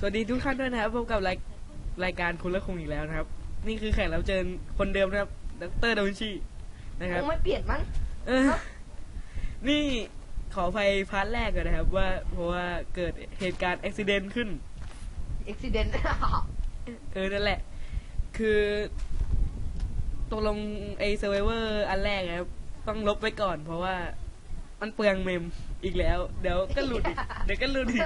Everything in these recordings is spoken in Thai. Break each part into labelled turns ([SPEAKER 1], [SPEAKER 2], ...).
[SPEAKER 1] สวัสดีทุกท่านด้วยนะครับพบกับรายรายการคุณและคงอีกแล้วนะครับ นี่คือแขกรับเชิญคนเดิมนะครับดรดาวินชีนะครับ
[SPEAKER 2] คงไม่เปลี่ยนมั้ง
[SPEAKER 1] เออนี่ขอไปพาร์ทแรกก่อนนะครับ ว่าเพราะว่าเกิดเหตุการณ์อุบิเหตุขึ้น
[SPEAKER 2] อุบิเหตุ
[SPEAKER 1] เออนั่นแหละ คือตกลงไอ้เซอร์ไวเวอร์อันแรกนะครับ ต้องลบไว้ก่อน เพราะว่ามันเปลืองเมม อีกแล้ว เดี๋ยวก็หลุดอีกเดี๋ยวก็หลุดอีก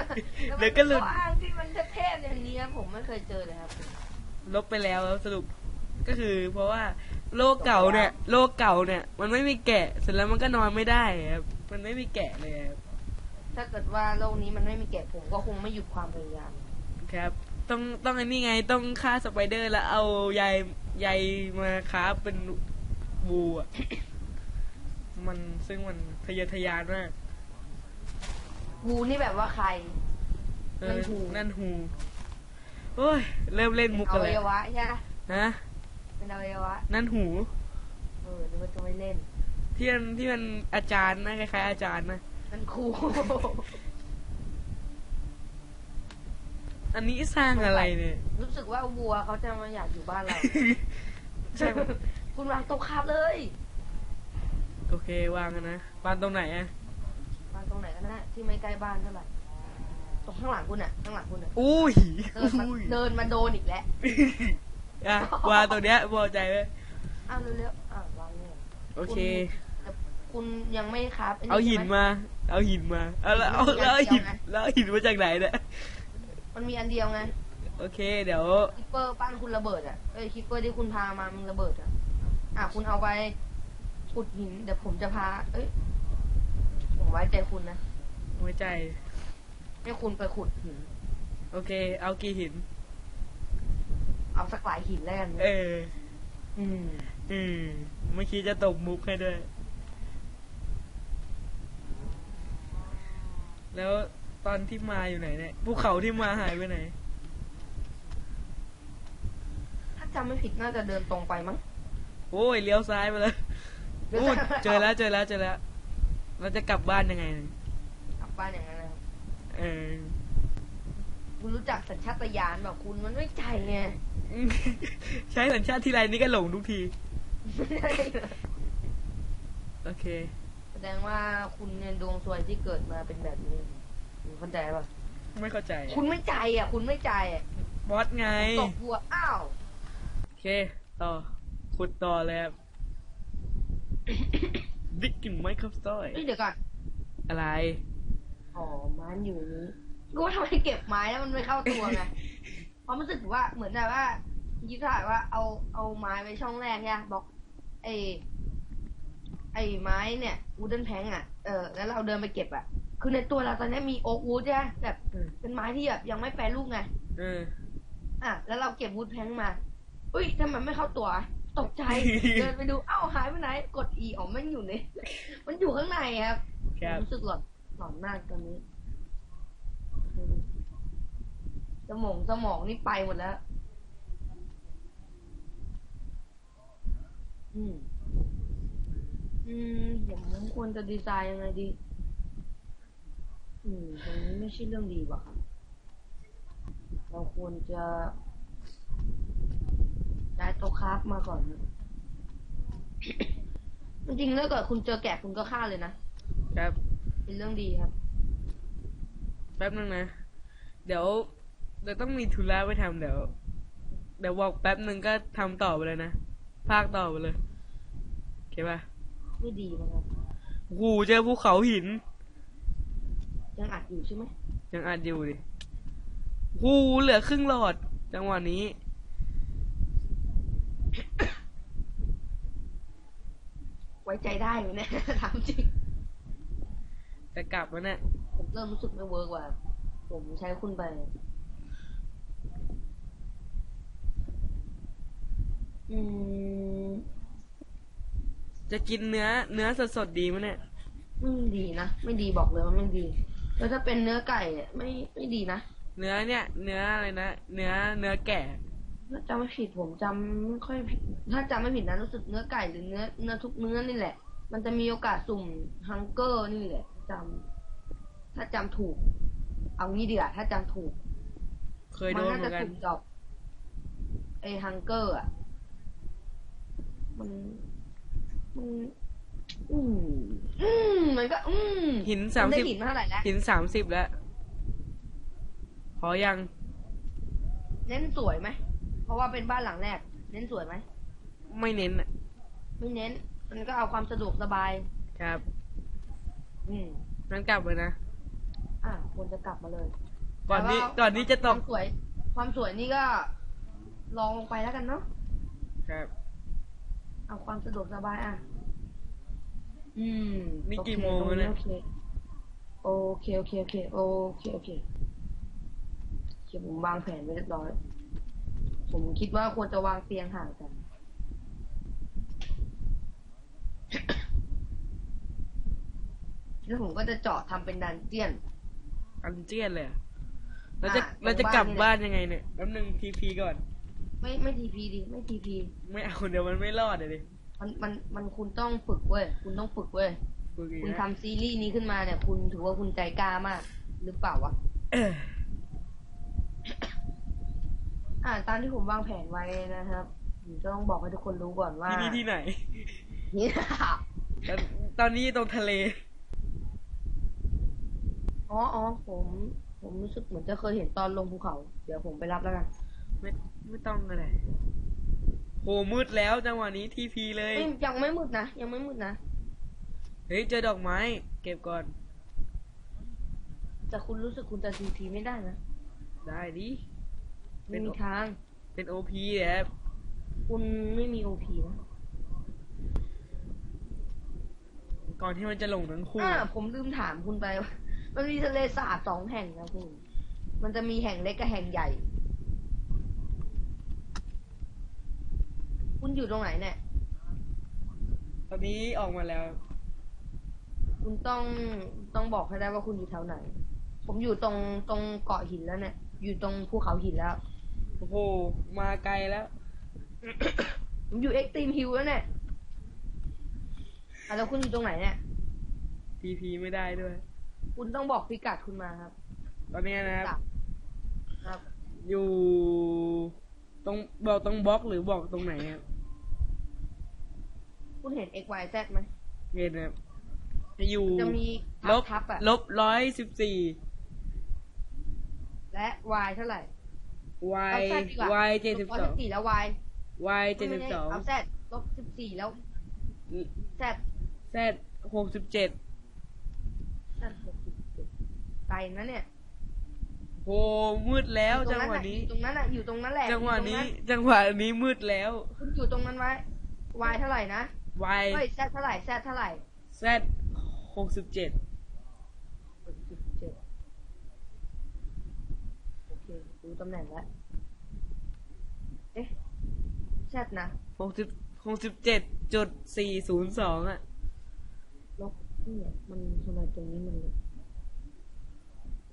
[SPEAKER 1] เดี๋ยวก็หลุด
[SPEAKER 2] ข้ออ้างที่มันเทพๆอย่างนี้ครับผมไม่เคยเจอเลยครับ
[SPEAKER 1] ลบไปแล้วครับสรุปก็คือ เพราะว่าโลกเก่าเนี่ย โลกเก่าเนี่ย มันไม่มีแกะเสร็จแล้วมันก็นอนไม่ได้ครับมันไม่มีแกะเลยครับ
[SPEAKER 2] ถ้าเกิดว่าโลกนี้มันไม่มีแกะผมก็คงไม่หยุดความพยายาม
[SPEAKER 1] ครับ ต้องต้องไอ้นี่ไงต้องฆ่าสไปเดอร์แล้วเอาใยใยมาคราฟเป็นบูอะมันซึ่งมันทะเยอทะยานมาก
[SPEAKER 2] วูนี่แบบว่าใคร
[SPEAKER 1] เอ
[SPEAKER 2] นั่
[SPEAKER 1] อน
[SPEAKER 2] ฮู
[SPEAKER 1] นั่นฮูโอ้ย เริ่มเล่นมุก
[SPEAKER 2] อ
[SPEAKER 1] กัน
[SPEAKER 2] วั
[SPEAKER 1] เลย
[SPEAKER 2] ยวะใช่ไหม
[SPEAKER 1] ฮะ
[SPEAKER 2] เป็นอวัยวะ
[SPEAKER 1] นั่นหู
[SPEAKER 2] เออนึกว่าจะไม่เล่น
[SPEAKER 1] ที่มันที่มันอาจารย์นะคล้ายๆอาจารย์นะ
[SPEAKER 2] มันครู
[SPEAKER 1] อันนี้สร้างอะไรเนี่ย
[SPEAKER 2] รู้สึกว่าวัวเขาจะมาอยากอยู่บ้านเรา
[SPEAKER 1] ใช่ปะ
[SPEAKER 2] คุณวางโต๊ะคาบเลย
[SPEAKER 1] โอเควางกันนะวางตรงไหนอะ
[SPEAKER 2] วางตรงไหนก็ได้ที่ไม่ใกล้บ้านเท่าไหร่ตรงข้างหลังคุณอะข้างหลังคุณอะ
[SPEAKER 1] อุ้ย
[SPEAKER 2] เดินมา
[SPEAKER 1] อุ้ย
[SPEAKER 2] เดินมาโดนอีกแล้ว
[SPEAKER 1] อะวางตรงเนี้ยพอใจไหม
[SPEAKER 2] อ้าวเร็วๆอ้าววางเนี่ย
[SPEAKER 1] โอเค
[SPEAKER 2] แต่คุณยังไม่ครับไเอา
[SPEAKER 1] หิน
[SPEAKER 2] ใช่ไมา
[SPEAKER 1] เอาหินมาเอาแล้วเอา
[SPEAKER 2] มีอัน
[SPEAKER 1] แล้วเอาหิน
[SPEAKER 2] เดียวไง
[SPEAKER 1] แล้วเอาหินมาจากไหนเนี่ย
[SPEAKER 2] มันมีอันเดียวไง
[SPEAKER 1] โอเค เดี๋ยว
[SPEAKER 2] คิปเปอร์ปั้นคุณระเบิดอะเอ้ยคิปเปอร์ที่คุณพามามันระเบิดอะอะคุณเอาไปขุดหินเดี๋ยวผมจะพา เอ้ย ผมไว้ใจคุณนะ
[SPEAKER 1] ไว้ใจ
[SPEAKER 2] ให้คุณไปขุดหิน
[SPEAKER 1] โอเค เอากี่หิน
[SPEAKER 2] เอาสักหลายหินแล้วกัน
[SPEAKER 1] เออ
[SPEAKER 2] อืม
[SPEAKER 1] อืมเมื่อกี้จะตบมุกให้ด้วย แล้วตอนที่มาอยู่ไหนเนี่ยภูเขาที่มาหายไปไหน
[SPEAKER 2] ถ้าจำไม่ผิดน่าจะเดินตรงไปมั้ง
[SPEAKER 1] โอ้ยเลี้ยวซ้ายไปแล้ว
[SPEAKER 2] เลี้ยว
[SPEAKER 1] โอ้ย
[SPEAKER 2] ซ้าย
[SPEAKER 1] เจอแล้วเจอแล้วเจอแล้ว เราจะกลับบ้านยังไงเนี่ย
[SPEAKER 2] กลับบ้านอย่างนั้นนะครับ
[SPEAKER 1] เออ
[SPEAKER 2] คุณรู้จักสัญชาตญาณแบบคุณมันไม่ใจไง
[SPEAKER 1] ใช้สัญชาติที่ไรนี่ก็หลงทุกทีโอเค
[SPEAKER 2] แสดงว่าคุณเนี่ยดวงซวยที่เกิดมาเป็นแบบนี้คุณเข้าใจป่ะ
[SPEAKER 1] ไม่เข้าใจ
[SPEAKER 2] คุณไม่ใจอะ คุณไม่ใจอะ
[SPEAKER 1] บอสไง
[SPEAKER 2] ตกบัวอ้าว
[SPEAKER 1] โอเค ต่อ ขุดต่อเลยครับ ดิกกิ่งไม้ครับสร้อย
[SPEAKER 2] เอ้ยเดี๋ยวก่อน
[SPEAKER 1] อะไร
[SPEAKER 2] อ๋อไม้มันอยู่นี้ก็ว่าทำไมเก็บไม้แล้วมันไม่เข้าตัวไงความรู้สึกว่าเหมือนแบบว่ายิบถ่ายว่าเอาเอาไม้ไว้ช่องแรกเนี่ยบอกไอ้ไอ้ไม้เนี่ยวูดเดนแพงอะเออแล้วเราเดินไปเก็บอะ คือในตัวเราตอนนี้มีโอ๊กวูดใช่ไหมแบบ
[SPEAKER 1] อืม
[SPEAKER 2] เป็นไม้ที่แบบยังไม่แปรรูปไง
[SPEAKER 1] เออ
[SPEAKER 2] อะแล้วเราเก็บวูดแพงมา อุ้ยทำไมไม่เข้าตัว ตกใจ เดินไปดูเอ้าหายไปไหน กดอีอ๋อมันอยู่ในมันอยู่ข้างในครับ
[SPEAKER 1] ครับ
[SPEAKER 2] รู้สึกหลอนหลอนมากตอนนี้ สมองสมองนี่ไปหมดแล้ว อืม อืมผมควรจะดีไซน์ยังไงดี อืมตรงนี้ไม่ใช่เรื่องดีว่ะครับเราควรจะ ย้ายโต๊ะคราฟมาก่อนนะจริงๆแล้วเกิดคุณเจอแกะคุณก็ฆ่าเลยนะ
[SPEAKER 1] ครับ
[SPEAKER 2] เป็นเรื่องดีครับ
[SPEAKER 1] แป๊บนึงนะ เดี๋ยวเดี๋ยวต้องมีธุระไปทำเดี๋ยว เดี๋ยวบอกแป๊บนึงก็ทำต่อไปเลยนะ ภาคต่อไปเลยโอเคป่ะ
[SPEAKER 2] ไม่ดีนะครับ
[SPEAKER 1] โอ้โหเจอภูเขาหิน
[SPEAKER 2] ยังอัดอยู่ใช่ไหม
[SPEAKER 1] ยังอัดอยู่ดิโอ้โหเหลือครึ่งหลอด จังหวะนี้
[SPEAKER 2] ว้ใจได้ไหมเนี่ยถามจริง
[SPEAKER 1] จะกลับแล้วเนี่ย
[SPEAKER 2] ผมเริ่มรู้สึกไม่เวิร์กว่า ผมใช้คุณไปอืม
[SPEAKER 1] จะกินเนื้อ เนื้อสดๆดีไหมเนี่ย
[SPEAKER 2] ไม่ดีนะไม่ดีบอกเลยว่าไม่ดี แล้วถ้าเป็นเนื้อไก่อะไม่ไม่ดีนะ
[SPEAKER 1] เนื้อเนี่ย เนื้ออะไรนะ เนื้อเนื้อแก่
[SPEAKER 2] ถ้าจำไม่ผิดผมจำไม่ค่อยผิดถ้าจำไม่ผิดนะรู้สึกเนื้อไก่หรือเนื้อเนื้อทุกเนื้อนี่แหละ มันจะมีโอกาสสุ่มฮังเกอร์นี่แหละจำถ้าจำถูก เอางี้ดีกว่าถ้าจำถูก
[SPEAKER 1] เคย
[SPEAKER 2] มั
[SPEAKER 1] โดน
[SPEAKER 2] น่า
[SPEAKER 1] เหมื
[SPEAKER 2] จะ
[SPEAKER 1] อนกัน
[SPEAKER 2] สุ่มดรอปไอ้ฮังเกอร์อะ มัน มัน อืมอืมมันก็ อืม
[SPEAKER 1] หินสาม
[SPEAKER 2] ได้
[SPEAKER 1] สิบ
[SPEAKER 2] หินมาเท่าไหร่แล้ว
[SPEAKER 1] หินสามสิบแล้ว พอยัง
[SPEAKER 2] เน้นสวยไหมเพ ราะว่าเป็นบ้านหลังแรก เน้นสวยไหม
[SPEAKER 1] ไม่เน้นอะ
[SPEAKER 2] ไม่เน้น มันก็เอาความสะดวกสบาย
[SPEAKER 1] ครับ
[SPEAKER 2] อืม
[SPEAKER 1] นั่นกลับเลยนะ
[SPEAKER 2] อะควรจะกลับมาเลย
[SPEAKER 1] ก่อนนี้
[SPEAKER 2] แต่ว่า
[SPEAKER 1] ก่อนนี้จะต
[SPEAKER 2] ควากมสวย ความสวยนี่ก็ลองลงไปแล้วกันเนาะ
[SPEAKER 1] ครับ
[SPEAKER 2] เอาความสะดวกสบายอะ อืม
[SPEAKER 1] นี่กี่
[SPEAKER 2] โอเค
[SPEAKER 1] โมงแล้วเนี่ย
[SPEAKER 2] โอเค โอเค โอเค โอเค โอเคโอเคเดี๋ยวผมวางแผนไว้เรียบร้อย ผมคิดว่าควรจะวางเตียงห่างกัน แล้วผมก็จะเจาะทำเป็นดันเจียน
[SPEAKER 1] อันเจียนเลยอะเราจะ
[SPEAKER 2] อะ
[SPEAKER 1] เราจะ
[SPEAKER 2] ตรง
[SPEAKER 1] กลับ
[SPEAKER 2] บ้าน
[SPEAKER 1] บ้านยังไงเนี่ยแป๊บนึงทีพีก่อน
[SPEAKER 2] ไม่ไม่ทีพีดิไม่ทีพี
[SPEAKER 1] ไม่เอาเดี๋ยวมันไม่รอดเลยดิ
[SPEAKER 2] มันมันมันคุณต้องฝึกเว้ยคุณต้องฝึกเว้ย
[SPEAKER 1] ฝึกอีก
[SPEAKER 2] คุณ
[SPEAKER 1] นะ
[SPEAKER 2] ทำซีรีส์นี้ขึ้นมาเนี่ย คุณถือว่าคุณใจกล้ามาก หรือเปล่าวะ
[SPEAKER 1] เออ
[SPEAKER 2] อ่าตามที่ผมวางแผนไว้นะครับผมจะต้องบอกให้ทุกคนรู้ก่อนว่า
[SPEAKER 1] ที่นี่ที่ไหน
[SPEAKER 2] นี่
[SPEAKER 1] ตอนตอนนี้ตรงทะเล
[SPEAKER 2] อ๋ออ๋อผม ผมรู้สึกเหมือนจะเคยเห็นตอนลงภูเขา เดี๋ยวผมไปรับแล้วกัน
[SPEAKER 1] ไม่ไม่ต้องก็ได้โหมืดแล้วจังหวะนี้ทีพีเลย
[SPEAKER 2] เอ้ยยังไม่มืดนะ ยังไม่มืดนะ
[SPEAKER 1] เฮ้ย เจอดอกไม้ เก็บก่อน
[SPEAKER 2] แต่คุณรู้สึกคุณจะทีพีไม่ได้นะ
[SPEAKER 1] ได้ดิเป็
[SPEAKER 2] ไม่
[SPEAKER 1] น
[SPEAKER 2] มีทาง
[SPEAKER 1] เป็นโอพีครับ
[SPEAKER 2] คุณไม่มีโอพีนะ
[SPEAKER 1] ก่อนที่มันจะลงทั้งคู่
[SPEAKER 2] อ่าผมลืมถามคุณไปว่ามันมีทะเลสาบสองแห่งนะคุณ มันจะมีแห่งเล็กกับแห่งใหญ่ คุณอยู่ตรงไหนเนี่ย
[SPEAKER 1] ตอนนี้ออกมาแล้ว
[SPEAKER 2] คุณต้องต้องบอกให้ได้ว่าคุณอยู่แถวไหน ผมอยู่ตรงตรงเกาะหินแล้วเนี่ย อยู่ตรงภูเขาหินแล้ว
[SPEAKER 1] โอ้โห มาไกลแล้ว
[SPEAKER 2] ผมอยู่เอ็กตรีมฮิลแล้วเนี่ยอะแล้วคุณอยู่ตรงไหนเนี่ย
[SPEAKER 1] ทีพีไม่ได้ด้วย
[SPEAKER 2] คุณต้องบอกพิกัดคุณมาครับ
[SPEAKER 1] ตอนนี้นะครับ
[SPEAKER 2] ครับ
[SPEAKER 1] อยู่ตรงบอกตรงบล็อกหรือบอกตรงไหนครับ
[SPEAKER 2] คุณเห็น x y z ไหม
[SPEAKER 1] เห็นครับอยู่
[SPEAKER 2] จะมี
[SPEAKER 1] ล
[SPEAKER 2] ทั
[SPEAKER 1] บบ
[SPEAKER 2] ทับอะ
[SPEAKER 1] ลบร้อยสิบสี่
[SPEAKER 2] และ y เท่าไหร่
[SPEAKER 1] y
[SPEAKER 2] เอา z ดีกว่า
[SPEAKER 1] y เจ็ดสิบ
[SPEAKER 2] ล
[SPEAKER 1] สอง
[SPEAKER 2] สี่แล้ว y
[SPEAKER 1] y เจ็ดสิบสอง
[SPEAKER 2] เอา z ลบสิบสี่แล้ว z
[SPEAKER 1] z หกสิบเจ็ด
[SPEAKER 2] z หกสิบเจ็ดไกลนะเนี่ย
[SPEAKER 1] โหมืดแล้ว
[SPEAKER 2] อยู่ต
[SPEAKER 1] จั
[SPEAKER 2] รง
[SPEAKER 1] ง
[SPEAKER 2] นั้น
[SPEAKER 1] หวะ
[SPEAKER 2] น่ะ
[SPEAKER 1] นี้
[SPEAKER 2] อยู่ตรงนั้นอะอยู่ตรงนั้นแหละ
[SPEAKER 1] จังหวะ
[SPEAKER 2] อยู่ตรง
[SPEAKER 1] นี้
[SPEAKER 2] นั้น
[SPEAKER 1] จังหวะนี้มืดแล้ว
[SPEAKER 2] คุณอยู่ตรงนั้นไว้ y เท่าไหร่นะ
[SPEAKER 1] y
[SPEAKER 2] เฮ้ย z เท่าไหร่ z เท่าไหร่
[SPEAKER 1] z หกสิบเจ็ด
[SPEAKER 2] หกสิบเจ็ดโอเค รู้ตำแหน่งแล้วเอ๊ะ z นะ
[SPEAKER 1] หกสิบหกสิบเจ็ดจุดสี่ศูนย์สองอะ
[SPEAKER 2] ลบเนี่ยมันทำไมตรงนี้มัน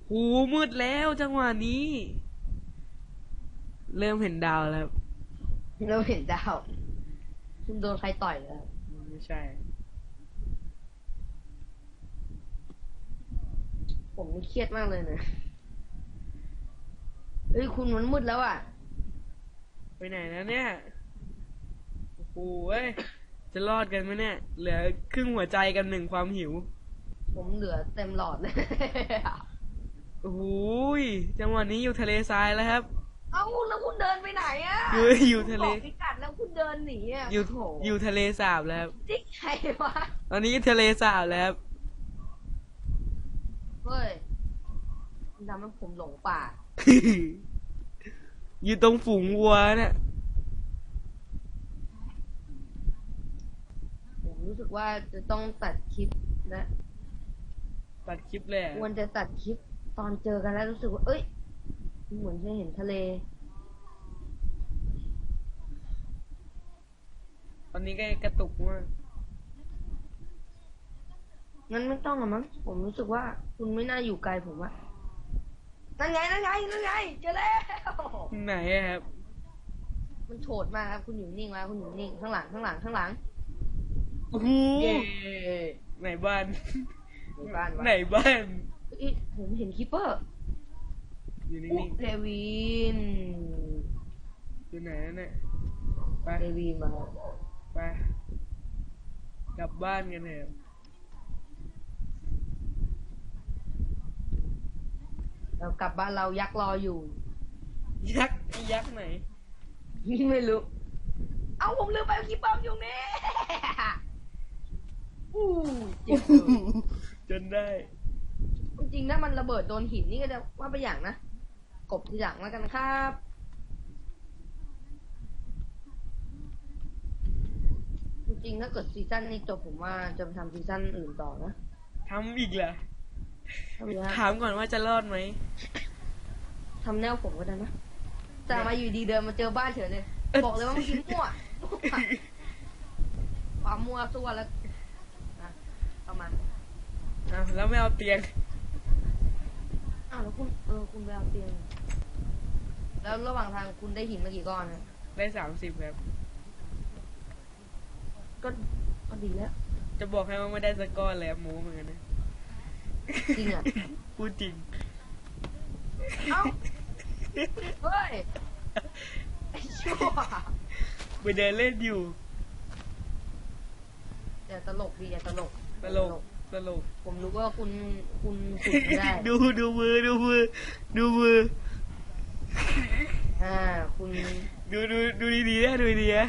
[SPEAKER 1] หูมืดแล้วจังหวะนี้ เริ่มเห็นดาวแล้ว
[SPEAKER 2] เราเห็นดาวคุณโดนใครต่อยแล้ว
[SPEAKER 1] ไม่ใช่
[SPEAKER 2] ผมนี่เครียดมากเลยนะ เฮ้ยคุณมันมืดแล้วอะ
[SPEAKER 1] ไปไหนแล้วเนี่ย โอ้โหเว้ยจะรอดกันไหมเนี่ย เหลือครึ่งหัวใจกันหนึ่งความหิว
[SPEAKER 2] ผมเหลือเต็มหลอดเลย
[SPEAKER 1] โอ้โหยจังหวะนี้อยู่ทะเลทรายแล้วครับ
[SPEAKER 2] เอ้าแล้วคุณเดินไปไหนอะ
[SPEAKER 1] อยู่อยู่ทะเล
[SPEAKER 2] คุณบอกพิกัดแล้วคุณเดินหนีอะ
[SPEAKER 1] อยู่
[SPEAKER 2] โโห
[SPEAKER 1] อยู่ทะเลสาบแล้วครับ
[SPEAKER 2] จริงไงวะ
[SPEAKER 1] ตอนนี้ทะเลสาบแล้วครับ
[SPEAKER 2] เฮ้ยมันทำให้ผมหลงป่า
[SPEAKER 1] อยู่ตรงฝูงวัวเนี่ย
[SPEAKER 2] ผมรู้สึกว่าจะต้องตัดคลิปนะ
[SPEAKER 1] ตัดคลิปเลยอะ
[SPEAKER 2] ควรจะตัดคลิปตอนเจอกันแล้วรู้สึกว่า เอ้ย เหมือนจะเห็นทะเล
[SPEAKER 1] ตอนนี้ก็กระตุกมาก
[SPEAKER 2] งั้นไม่ต้องอะมั้งผมรู้สึกว่าคุณไม่น่าอยู่ไกลผมอะ นั่นไงนั่นไงนั่นไงเจอแล้ว
[SPEAKER 1] ไหนอะครับ
[SPEAKER 2] มันโฉดมากครับคุณอยู่นิ่งแล้วคุณอยู่นิ่งข้างหลังข้างหลังข้างหลัง
[SPEAKER 1] โอ้โห
[SPEAKER 2] เย้
[SPEAKER 1] ไหนบ้าน
[SPEAKER 2] ในบ้านวะ
[SPEAKER 1] ไหนบ้าน
[SPEAKER 2] เอ้ยผมเห็นคิปเปอร์
[SPEAKER 1] อยู่
[SPEAKER 2] อุ๊
[SPEAKER 1] นิ่ง
[SPEAKER 2] เดวิน
[SPEAKER 1] ๆอยู่ไหนนั่นน่ะไป
[SPEAKER 2] เดวินมา
[SPEAKER 1] ไปกลับบ้านกันเถอะ
[SPEAKER 2] เรากลับบ้านเรายักษ์รออยู่
[SPEAKER 1] ยักษ์ไอ้ยักษ์ไหน
[SPEAKER 2] ไม่รู้ เอาผมลืมไปว่าคีย์บอมอยู่นี่อู้เจ็บเลย
[SPEAKER 1] จนได้
[SPEAKER 2] จริงๆถ้ามันระเบิดโดนหินนี่ก็จะว่าไปอย่างนะกบทีหลังแล้วกันครับ จริงๆถ้าเกิดซีซั่นนี้จบผมว่าจะไปทำซีซั่นอื่นต่อนะ
[SPEAKER 1] ทำอีกเหรอ
[SPEAKER 2] ทำนะ
[SPEAKER 1] ถามก่อนว่าจะรอดไหม
[SPEAKER 2] ทำแนวผมก็ได้นะ แต่มาอยู่ดีเดินมาเจอบ้านเฉยเลย
[SPEAKER 1] เอ้ย
[SPEAKER 2] บอกเลยว่ามันกินมั่วความมั่วตัวแล้วอะเอามา
[SPEAKER 1] อ้าวแล้วไม่เอาเตียง
[SPEAKER 2] อ้าวแล้วคุณเออคุณไปเอาเตียง แล้วระหว่างทางคุณได้หินมากี่ก้อนนะ
[SPEAKER 1] ได้สามสิบครับ
[SPEAKER 2] ก็ก็ดีแล้ว
[SPEAKER 1] จะบอกให้ว่าไม่ได้สักก้อนเลยอะโม้เหมือนกันนะ
[SPEAKER 2] จริงอะ
[SPEAKER 1] พูดจริง
[SPEAKER 2] เอ้าเฮ้ยไอ้ชั่ว
[SPEAKER 1] ไปเดินเล่นอยู่
[SPEAKER 2] อย่าตลกดีอย่าตลก
[SPEAKER 1] ตลกตลก
[SPEAKER 2] ผมรู้ว่าคุณคุณขุดไม่ได้
[SPEAKER 1] ดูดูมือดูมือดูมือ
[SPEAKER 2] อ่าคุณ
[SPEAKER 1] ดูดูดูดีๆนะดูดีๆนะ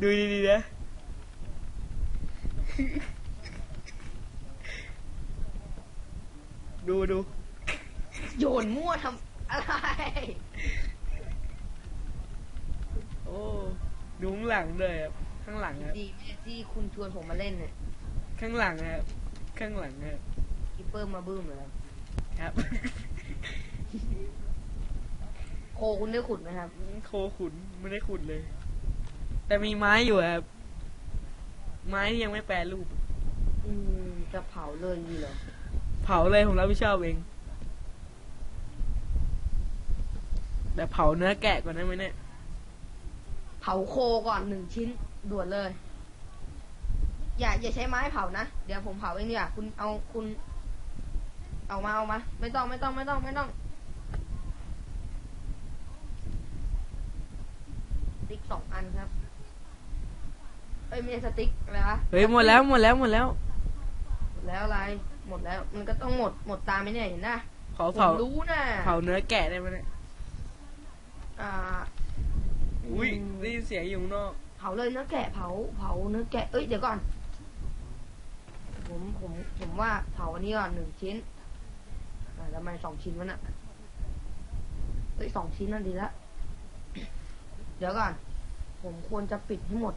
[SPEAKER 1] ดูดีๆนะ ดูดู
[SPEAKER 2] โยนมั่วทำอะไร
[SPEAKER 1] โอ้ดูข้างหลังด้วยครับข้างหลังครับ
[SPEAKER 2] ดีไหมที่คุณชวนผมมาเล่นเนี่ย
[SPEAKER 1] ข้างหลังครับข้างหลังครับ
[SPEAKER 2] กิปเปอร์มาบึ้มเลยครับ
[SPEAKER 1] ครับ
[SPEAKER 2] โคคุณได้ขุดไหมครับ
[SPEAKER 1] โคขุนไม่ได้ขุดเลย แต่มีไม้อยู่ครับไม้ที่ยังไม่แปรรูป
[SPEAKER 2] อืมจะเผาเลยดีเหรอ
[SPEAKER 1] เผาเลยผมรับผิดชอบเองแต่เผาเนื้อแกะก่อนได้ไหมเนี่ย
[SPEAKER 2] เผาโคก่อนหนึ่งชิ้นด่วนเลย อย่าอย่าใช้ไม้เผานะ เดี๋ยวผมเผาเองดีกว่าคุณเอาคุณ เอามาเอามา ไม่ต้องไม่ต้องไม่ต้องไม่ต้องสติ๊กสองอันครับเอ้ยไม่ใช่สติ๊กอะไรวะ
[SPEAKER 1] เฮ้ยหมดแล้วหมดแล้วหมดแล้ว
[SPEAKER 2] หมดแล้วอะไรห มดแล้ว มันก็ต้องหมดหมดตามไหมเนี่ยเห็นนะ
[SPEAKER 1] ขอ
[SPEAKER 2] ผม
[SPEAKER 1] เผา
[SPEAKER 2] รู้นะ
[SPEAKER 1] เผาเนื้อแกะได้ไหมเนี่ย
[SPEAKER 2] อ่า
[SPEAKER 1] อุ้ย
[SPEAKER 2] ม
[SPEAKER 1] ได้ยินเสียงอยู่ข้างนอก
[SPEAKER 2] เผาเลยเนื้อแกะเผาเผาเนื้อแกะเอ้ยเดี๋ยวก่อน ผมผมผมว่าเผาอันนี้ก่อนหนึ่งชิ้นอ่าทำไมสองชิ้นวะน่ะเอ้ยสองชิ้นนั่นดีละเดี๋ยวก่อน ผมควรจะปิดให้หมด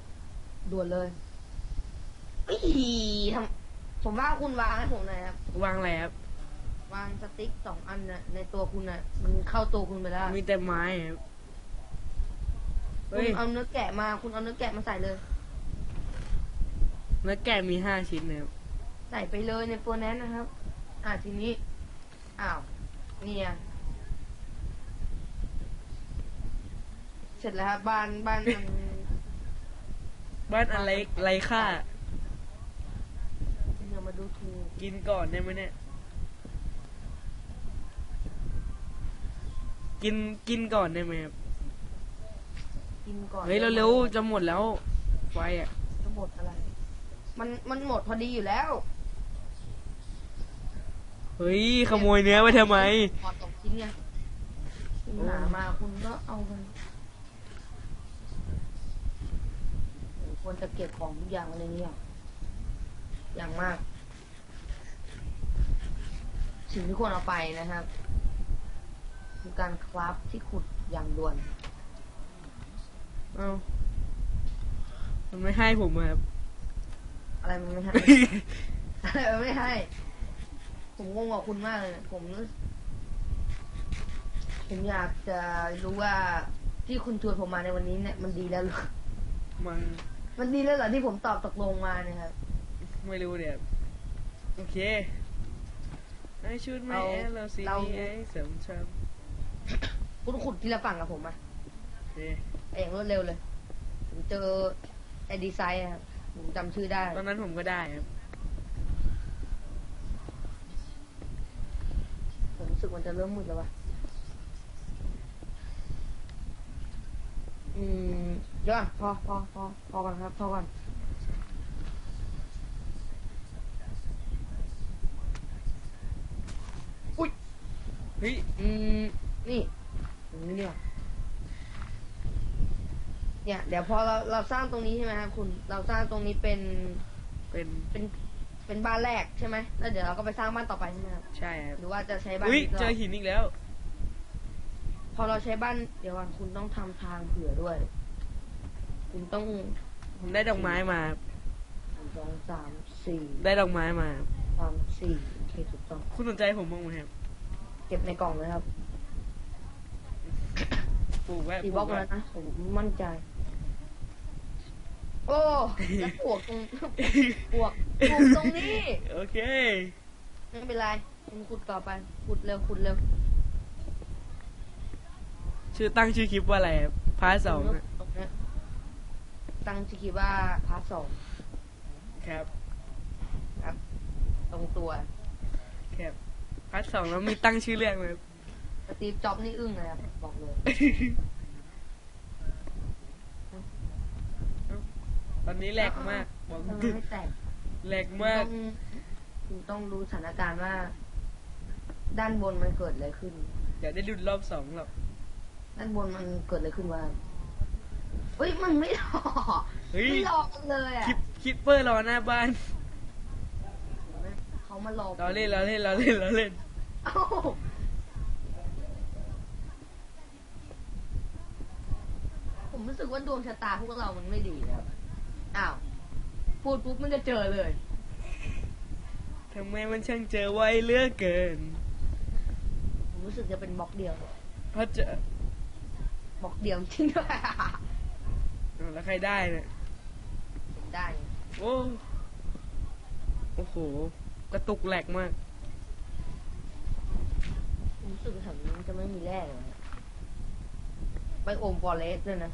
[SPEAKER 2] ด่วนเลยเอ้ยทำ ผมว่าคุณวางให้ผมหน่อยครับ
[SPEAKER 1] วางแล้ว
[SPEAKER 2] วางสติ๊กสองอันน่ะในตัวคุณน่ะ มันเข้าตัวคุณไปแล้ว
[SPEAKER 1] มีแต่ไม้ครับ
[SPEAKER 2] คุ
[SPEAKER 1] เฮ้ย
[SPEAKER 2] ณเอาเนื้อแกะมาคุณเอาเนื้อแกะมาใส่เลย
[SPEAKER 1] เนื้อแกะมีห้าชิ้นนะครับ
[SPEAKER 2] ใส่ไปเลยในตัวแนนนะครับ อ่าทีนี้ อ้าว เนี่ย เสร็จแล้วครับบ้านบ้านมัน
[SPEAKER 1] บ้านอะไรไรค่า
[SPEAKER 2] เดี๋ยว มาดูทู
[SPEAKER 1] กินก่อนได้ไหมเนี่ย กินกินก่อนได้ไหมครับ
[SPEAKER 2] กินก่อน
[SPEAKER 1] เฮ้ยเร็วๆจะหมดแล้ว ไฟอะ
[SPEAKER 2] จะหมดอะไร มันมันหมดพอดีอยู่แล้ว
[SPEAKER 1] เฮ้ยขโมยเนื้อไปทำไม
[SPEAKER 2] พอตกชิ้นไงคุณหามาคุณก็เอาไปควรจะเก็บของทุกอย่างอะไรเนี่ยอย่างมาก สิ่งที่ควรเอาไปนะครับคือการคราฟที่ขุดอย่างด่วน
[SPEAKER 1] เอ้ามันไม่ให้ผมอะครับ
[SPEAKER 2] อะไรมันไม่ให้ อะไรมันไม่ให้ ผมงงกับคุณมากเลยนะผมรู้ผมอยากจะรู้ว่าที่คุณชวนผมมาในวันนี้เนี่ยมันดีแล้วหรือ
[SPEAKER 1] มัน
[SPEAKER 2] มันดีแล้วเหรอที่ผมตอบตกลงมาเนี่ยครับ
[SPEAKER 1] ไม่รู้เนี่ย โอเค ไอชุดไม่
[SPEAKER 2] เอ
[SPEAKER 1] เรา
[SPEAKER 2] ซี
[SPEAKER 1] ไอเสริมเชิม
[SPEAKER 2] คุณขุดทีละฝั่งกับผม
[SPEAKER 1] อะ
[SPEAKER 2] เอ้อย่างรวดเร็วเลยผมเจอไอ้ดีไซน์อะครับผมจำชื่อได้
[SPEAKER 1] ตอนนั้นผมก็ได้ครับ
[SPEAKER 2] ผมรู้สึกมันจะเริ่มมืดแล้ววะอืมเดี๋ยวอพอพอพอพอก่อนครับ พอก่อน
[SPEAKER 1] ฮ้ย
[SPEAKER 2] อืม นี่ตรงนี้เนี่ยเนี่ย เดี๋ยวพอเราเราสร้างตรงนี้ใช่ไหมครับคุณ เราสร้างตรงนี้เป็น
[SPEAKER 1] เป็น
[SPEAKER 2] เป็นเป็นบ้านแรกใช่ไหมแล้วเดี๋ยวเราก็ไปสร้างบ้านต่อไปใช่ไหมครับ
[SPEAKER 1] ใช่ครับ
[SPEAKER 2] หรือว่าจะใช้บ้าน
[SPEAKER 1] อุ้ย
[SPEAKER 2] นี้ก่อน
[SPEAKER 1] เจอหินอีกแล้ว
[SPEAKER 2] พอเราใช้บ้านเดี๋ยวก่อนคุณต้องทำทางเผื่อด้วย คุณต้อง
[SPEAKER 1] ผมได้ดอกไม้มาครับ
[SPEAKER 2] หนึ่งสองสามสี่
[SPEAKER 1] ได้ดอกไม้มาครับ
[SPEAKER 2] สามสี่โอเคถูกต้อง
[SPEAKER 1] คุณสนใจผมบ้างไหมครับ
[SPEAKER 2] เก็บในกล่องเลยครับ
[SPEAKER 1] ปลูกไว้
[SPEAKER 2] สี่
[SPEAKER 1] ป
[SPEAKER 2] บล็
[SPEAKER 1] ลู
[SPEAKER 2] อก
[SPEAKER 1] กไว้
[SPEAKER 2] แล้วนะผมมั่นใจ โอ้แล้วปลวกตรงปลวกปลวกตรงนี้
[SPEAKER 1] โอเค
[SPEAKER 2] ไม่เป็นไรคุณขุดต่อไปขุดเร็วขุดเร็ว
[SPEAKER 1] ชื่อตั้งชื่อคลิปว่าอะไรครับพาร์ทสองอะ
[SPEAKER 2] ตรงเนี้ยตั้งชื่อคลิปว่าพาร์ทสอง
[SPEAKER 1] ครับ
[SPEAKER 2] ครับ ตรงตัว
[SPEAKER 1] ครับ พาร์ทสองแล้วมีตั้งชื่อเรื่องไหมครับ
[SPEAKER 2] สตีฟจ็อบนี่อึ้งเลยครับบอกเลย
[SPEAKER 1] ตอนนี้แหลกมากบอก
[SPEAKER 2] ทำไมไม่แตก
[SPEAKER 1] แหลก
[SPEAKER 2] คุณ
[SPEAKER 1] มาก
[SPEAKER 2] ต้องคุณต้องรู้สถานการณ์ว่า ด้านบนมันเกิดอะไรขึ้น
[SPEAKER 1] อย่าได้ดุนรอบสองหรอก
[SPEAKER 2] ด้านบนมันเกิดอะไรขึ้นวะเฮ้ยมันไม่หลอก
[SPEAKER 1] เฮ้ย
[SPEAKER 2] ไม่หลอกกันเลยอะ
[SPEAKER 1] คลิปคลิปเปอร์รอหน้าบ้าน
[SPEAKER 2] เขามาหลอก
[SPEAKER 1] เราเล่นเราเล่นเราเล่นเราเล่น
[SPEAKER 2] เอ้าผมรู้สึกว่าดวงชะตาพวกเรามันไม่ดีแล้วอ้าว พูดปุ๊บมันจะเจอเลย
[SPEAKER 1] ทำไมมันช่างเจอไวเหลือกเกิน
[SPEAKER 2] ผมรู้สึกจะเป็นบล็อกเดียว
[SPEAKER 1] เพราะเจอ บ
[SPEAKER 2] ล็อกเดียวจริงด้วย
[SPEAKER 1] เอาแล้วใครได้เนี่ย
[SPEAKER 2] ได้
[SPEAKER 1] โอ้ โอ้โห กระตุกแหลกมาก
[SPEAKER 2] ผมรู้สึกว่าแถวนี้มันจะไม่มีแร่เลยนะไปโอมฟอเรสด้วยนะ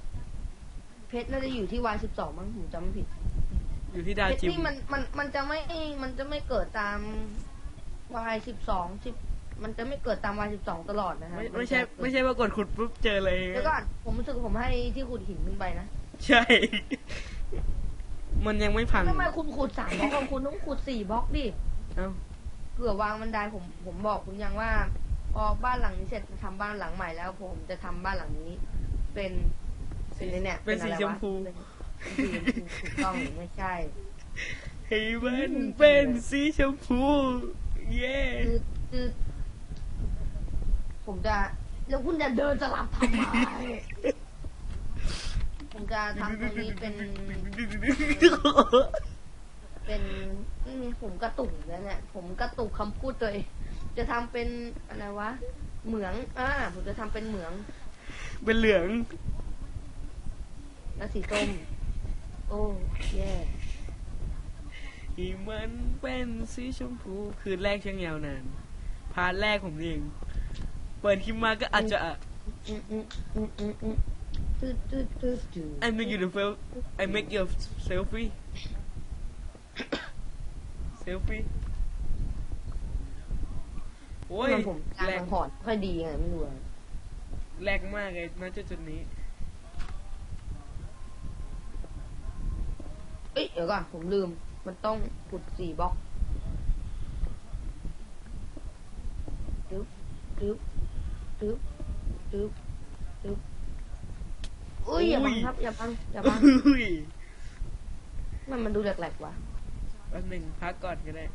[SPEAKER 2] เพชรน่าจะอยู่ที่วายสิบสองมั้งผมจำไม่ผิด
[SPEAKER 1] อยู่ที่ดาว
[SPEAKER 2] เพชร
[SPEAKER 1] จิม
[SPEAKER 2] นี่มันมันมันจะไม่มันจะไม่เกิดตามวายสิบสองสิบมันจะไม่เกิดตามวายสิบสองตลอดนะฮะ
[SPEAKER 1] ไม่
[SPEAKER 2] นจะ
[SPEAKER 1] ไม่ใช่
[SPEAKER 2] เกิด
[SPEAKER 1] ไม่ใช่ว่ากดขุดปุ๊บเจอเลย
[SPEAKER 2] เดี๋ยวก่อนผมรู้สึกว่าผมให้ที่ขุดหินขึ้นไปนะ
[SPEAKER 1] ใช่ มันยังไม่พัง
[SPEAKER 2] ทำไมคุณขุดสามบล็อกของคุณต้องขุดสี่บล็อกดิ
[SPEAKER 1] เอ้า
[SPEAKER 2] เผื่อวางบันไดผมผมบอกคุณยังว่า พอบ้านหลังนี้เสร็จทำบ้านหลังใหม่แล้ว ผมจะทำบ้านหลังนี้ เป็นเป็นไอ้เนี่ย
[SPEAKER 1] เป็นสี
[SPEAKER 2] อะไร
[SPEAKER 1] ช
[SPEAKER 2] วะ
[SPEAKER 1] มพู
[SPEAKER 2] เป็นสีชมพูถูกต้องหรือไม่ใช่
[SPEAKER 1] ให้มันเป็นสีชมพู เย้
[SPEAKER 2] คือคือผมจะแล้วคุณจะเดินสลับทำไมผมจะทำตรงนี้เป็น เป็นนี่ผมกระตุกแล้วเนี่ยผมกระตุกคำพูดตัวเองจะทำเป็นอะไรวะ เหมืองอ่าผมจะทำเป็นเหมือง
[SPEAKER 1] เป็นเหลือง
[SPEAKER 2] และสีส้มโอ้แย่
[SPEAKER 1] ให้มันเป็นสีชมพู คืนแรกช่างยาวนาน พาร์ทแรกผมเอง เปิดคลิปมาก็อาจจะ
[SPEAKER 2] อืมอืมอืมอืมอืมตืดตืดตืดตืด
[SPEAKER 1] I make you the fel I make your selfie selfie โอ้ย
[SPEAKER 2] มันผมการ
[SPEAKER 1] แรง
[SPEAKER 2] สังหรณ์ไม่ค่อยดีไงไม่รู้อะ
[SPEAKER 1] แรงมากเลยณจุดจุดนี้
[SPEAKER 2] เอ้ยเดี๋ยวก่อนผมลืม มันต้องขุดสี่บล็อกตึ๊บตึ๊บตึ๊บตึ๊บตึ๊บอุ้ยอย่าบังครับอย่าบังอย่าบัง
[SPEAKER 1] อุ้ย
[SPEAKER 2] มันมันดูแหลกๆว่ะ
[SPEAKER 1] แป๊บหนึ่งพักก่อนก็ได้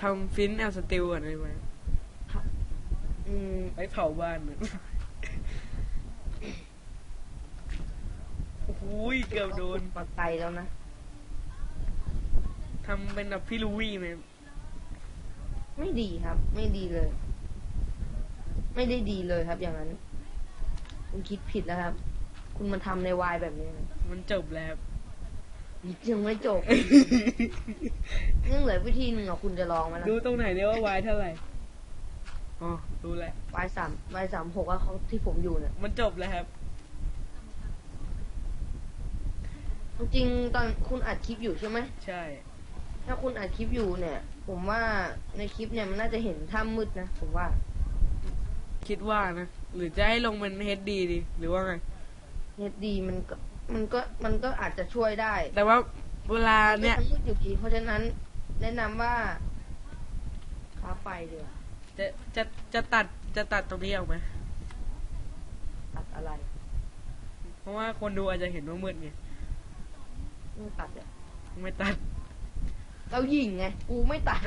[SPEAKER 1] ทำฟินแอลสติลก่อนได้ไหม
[SPEAKER 2] อืม
[SPEAKER 1] ไปเผาบ้านน่ะโอ้โหยเกือบโดน
[SPEAKER 2] ปักไตแล้วนะ
[SPEAKER 1] ทำเป็นแบบพี่ลูวี่ไหม
[SPEAKER 2] ไม่ดีครับ ไม่ดีเลย ไม่ได้ดีเลยครับอย่างนั้น คุณคิดผิดแล้วครับ คุณมาทำในวายแบบนี้นะ
[SPEAKER 1] มันจบแล้ว
[SPEAKER 2] ยังไม่จบ ยังเหลือวิธีหนึ่งอะคุณจะลองไหมล่ะ
[SPEAKER 1] ดูตรงไหนเนี่ยว่าวายเท่าไหร่ อ๋อรู้แล้ว
[SPEAKER 2] วายสามวายสามหกว่าเขาที่ผมอยู่เนี่ย
[SPEAKER 1] มันจบแล้วครับ
[SPEAKER 2] จริงๆตอนคุณอัดคลิปอยู่ใช่ไหม
[SPEAKER 1] ใช่
[SPEAKER 2] ถ้าคุณอัดคลิปอยู่เนี่ย ผมว่าในคลิปเนี่ยมันน่าจะเห็นถ้ำมืดนะ ผมว่า
[SPEAKER 1] คิดว่านะ หรือจะให้ลงเป็น HD ดี หรือว่าไง
[SPEAKER 2] เฮดดีมันก็มันก็มันก็อาจจะช่วยได้
[SPEAKER 1] แต่ว่าเวลาเนี่ย
[SPEAKER 2] มัมืดอยู่ดีเพราะฉะนั้นแนะนำว่าค้าไฟเดียวา
[SPEAKER 1] จะจะจะตัดจะตัดตรงนี้ออกไหม
[SPEAKER 2] ตัดอะไร
[SPEAKER 1] เพราะว่าคนดูอาจจะเห็นว่ามืดไง
[SPEAKER 2] ไม่ตัดอะ
[SPEAKER 1] ไม่ตัด
[SPEAKER 2] เรายิงไง กูไม่ตัด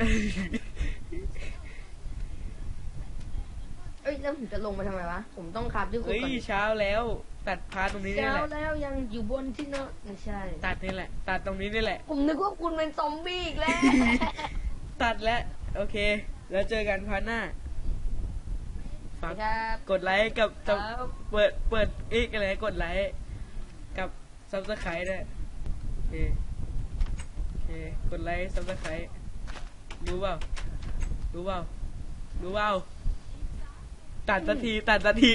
[SPEAKER 2] เอ้ยแล้วผมจะลงไปทำไมวะ ผมต้องคาบที่คุ
[SPEAKER 1] เฮ้
[SPEAKER 2] ณ
[SPEAKER 1] ย
[SPEAKER 2] ก่อน
[SPEAKER 1] เช้าแล้วตัดพาร์ทตรงนี้นี่
[SPEAKER 2] เช้า
[SPEAKER 1] แหละ
[SPEAKER 2] แล้วยังอยู่บนที่นอนไม่ใช่
[SPEAKER 1] ตัดนี่แหละ ตัดตรงนี้นี่แหละ
[SPEAKER 2] ผมนึกว่าคุณเป็นซอมบี้อีกแล้ว
[SPEAKER 1] ตัดแล้วโอเค แล้วเจอกันพาร์ทหน้าฝาก
[SPEAKER 2] ครับ
[SPEAKER 1] กดไลค์กับ
[SPEAKER 2] ครับ
[SPEAKER 1] เปิดเปิดอีกอะไรกดไลค์กับซับสไครต์ด้วยโอเคโอเคกดไลค์ซับสไครต์รู้เปล่ารู้เปล่ารู้เปล่า ตัดสักทีตัดสักที